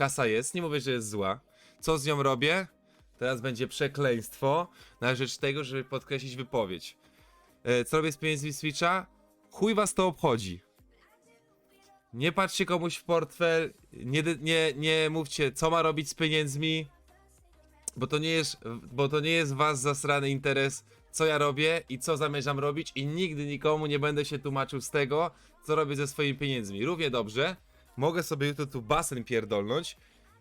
Kasa jest, nie mówię, że jest zła. Co z nią robię? Teraz będzie przekleństwo na rzecz tego, żeby podkreślić wypowiedź. E, co robię z pieniędzmi Switcha? Chuj was to obchodzi. Nie patrzcie komuś w portfel, nie, nie, nie mówcie, co ma robić z pieniędzmi, bo to nie jest, bo to nie jest was zasrany interes, co ja robię i co zamierzam robić i nigdy nikomu nie będę się tłumaczył z tego, co robię ze swoimi pieniędzmi. Równie dobrze mogę sobie jutro tu basen pierdolnąć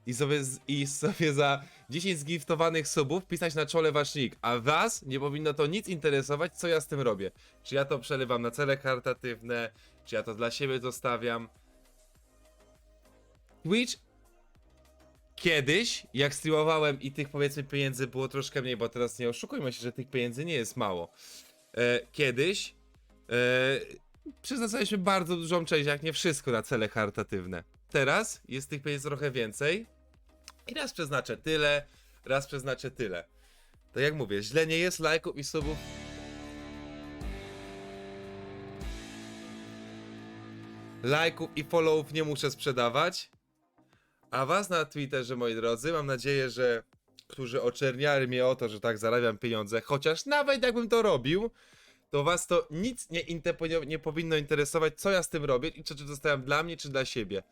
i sobie, z- i sobie za 10 zgiftowanych subów pisać na czole wasz nick, a was nie powinno to nic interesować, co ja z tym robię. Czy ja to przelewam na cele charytatywne, czy ja to dla siebie zostawiam. Twitch kiedyś, jak streamowałem i tych powiedzmy pieniędzy było troszkę mniej, bo teraz nie oszukujmy się, że tych pieniędzy nie jest mało. E, kiedyś e, przeznaczaliśmy bardzo dużą część, jak nie wszystko, na cele charytatywne. Teraz jest tych pieniędzy trochę więcej i raz przeznaczę tyle, raz przeznaczę tyle. To jak mówię, źle nie jest, lajków i subów lajków i followów nie muszę sprzedawać. A was na Twitterze, moi drodzy, mam nadzieję, że którzy oczerniali mnie o to, że tak zarabiam pieniądze, chociaż nawet jakbym to robił, to was to nic nie, nie powinno interesować, co ja z tym robię i czy to zostawiam dla mnie, czy dla siebie.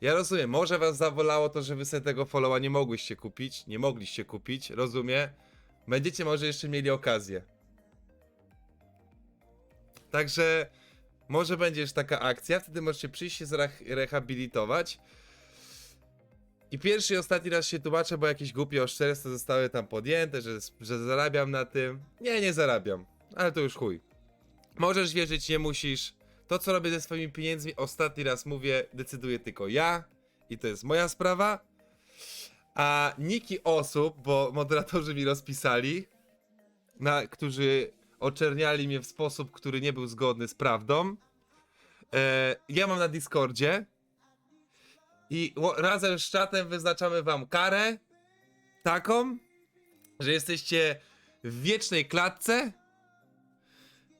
Ja rozumiem, może was zawolało to, że wy sobie tego followa nie mogłyście kupić, nie mogliście kupić, rozumiem. Będziecie może jeszcze mieli okazję. Także może będzie już taka akcja, wtedy możecie przyjść się zrehabilitować. I pierwszy i ostatni raz się tłumaczę, bo jakieś głupie oszczerstwa zostały tam podjęte, że, że zarabiam na tym. Nie, nie zarabiam, ale to już chuj. Możesz wierzyć, nie musisz. To, co robię ze swoimi pieniędzmi, ostatni raz mówię, decyduję tylko ja. I to jest moja sprawa. A niki osób, bo moderatorzy mi rozpisali, na, którzy oczerniali mnie w sposób, który nie był zgodny z prawdą. E, ja mam na Discordzie. I razem z czatem wyznaczamy wam karę taką, że jesteście w wiecznej klatce.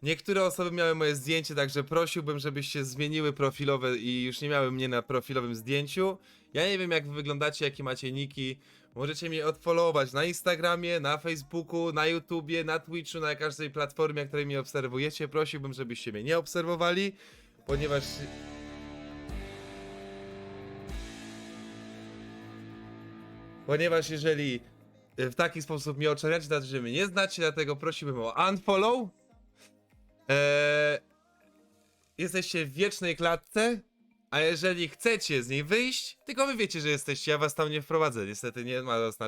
Niektóre osoby miały moje zdjęcie, także prosiłbym, żebyście zmieniły profilowe i już nie miały mnie na profilowym zdjęciu. Ja nie wiem, jak wy wyglądacie, jakie macie niki. Możecie mnie odfollowować na Instagramie, na Facebooku, na YouTubie, na Twitchu, na każdej platformie, na której mnie obserwujecie. Prosiłbym, żebyście mnie nie obserwowali, ponieważ Ponieważ jeżeli w taki sposób mnie oczerniacie, to znaczy, że mnie nie znacie, dlatego prosiłbym o unfollow. Eee, jesteście w wiecznej klatce, a jeżeli chcecie z niej wyjść, tylko wy wiecie, że jesteście, ja was tam nie wprowadzę. Niestety nie ma was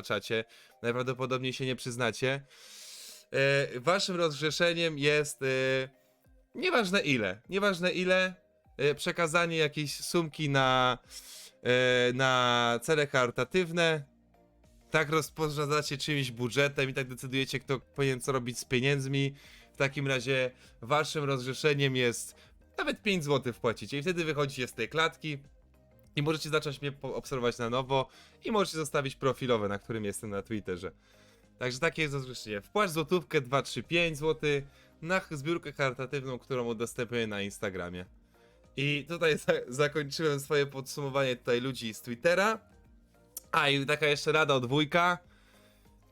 najprawdopodobniej się nie przyznacie. Eee, waszym rozgrzeszeniem jest eee, nieważne ile, nieważne ile, e, przekazanie jakiejś sumki na, e, na cele charytatywne, tak rozporządzacie czymś budżetem i tak decydujecie, kto powinien co robić z pieniędzmi. Takim razie waszym rozrzeszeniem jest nawet 5 zł wpłacicie i wtedy wychodzicie z tej klatki i możecie zacząć mnie obserwować na nowo i możecie zostawić profilowe, na którym jestem na Twitterze. Także takie jest rozgrzeszenie. Wpłać złotówkę 2, 3, 5 zł na zbiórkę charytatywną, którą udostępnię na Instagramie. I tutaj za zakończyłem swoje podsumowanie tutaj ludzi z Twittera. A i taka jeszcze rada od wujka.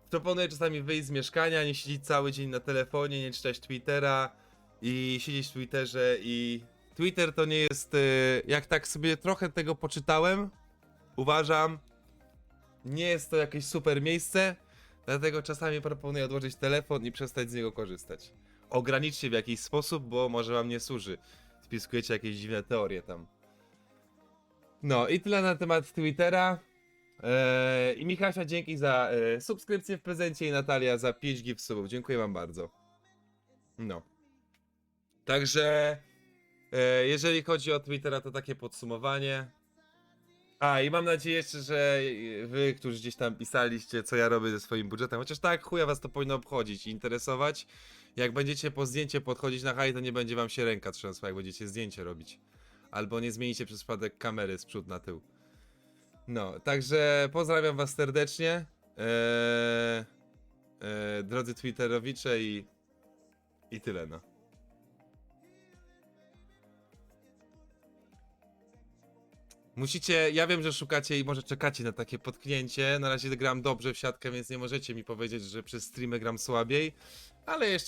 Proponuję czasami wyjść z mieszkania, nie siedzieć cały dzień na telefonie, nie czytać Twittera i siedzieć w Twitterze i Twitter to nie jest, y, jak tak sobie trochę tego poczytałem, uważam, nie jest to jakieś super miejsce, dlatego czasami proponuję odłożyć telefon i przestać z niego korzystać. Ograniczcie w jakiś sposób, bo może wam nie służy. Spiskujecie jakieś dziwne teorie tam. No i tyle na temat Twittera. Eee, I Michasia, dzięki za e, subskrypcję w prezencie i Natalia za 5 gift subów. Dziękuję wam bardzo. No. Także e, jeżeli chodzi o Twittera, to takie podsumowanie. A i mam nadzieję jeszcze, że wy, którzy gdzieś tam pisaliście, co ja robię ze swoim budżetem, chociaż tak, chuja was to powinno obchodzić i interesować. Jak będziecie po zdjęcie podchodzić na haj, to nie będzie wam się ręka trzęsła, jak będziecie zdjęcie robić. Albo nie zmienicie przez przypadek kamery z przód na tył. No, także pozdrawiam was serdecznie. Eee, drodzy Twitterowicze i. I tyle, no. Musicie, ja wiem, że szukacie i może czekacie na takie potknięcie. Na razie gram dobrze w siatkę, więc nie możecie mi powiedzieć, że przez streamy gram słabiej. Ale jeszcze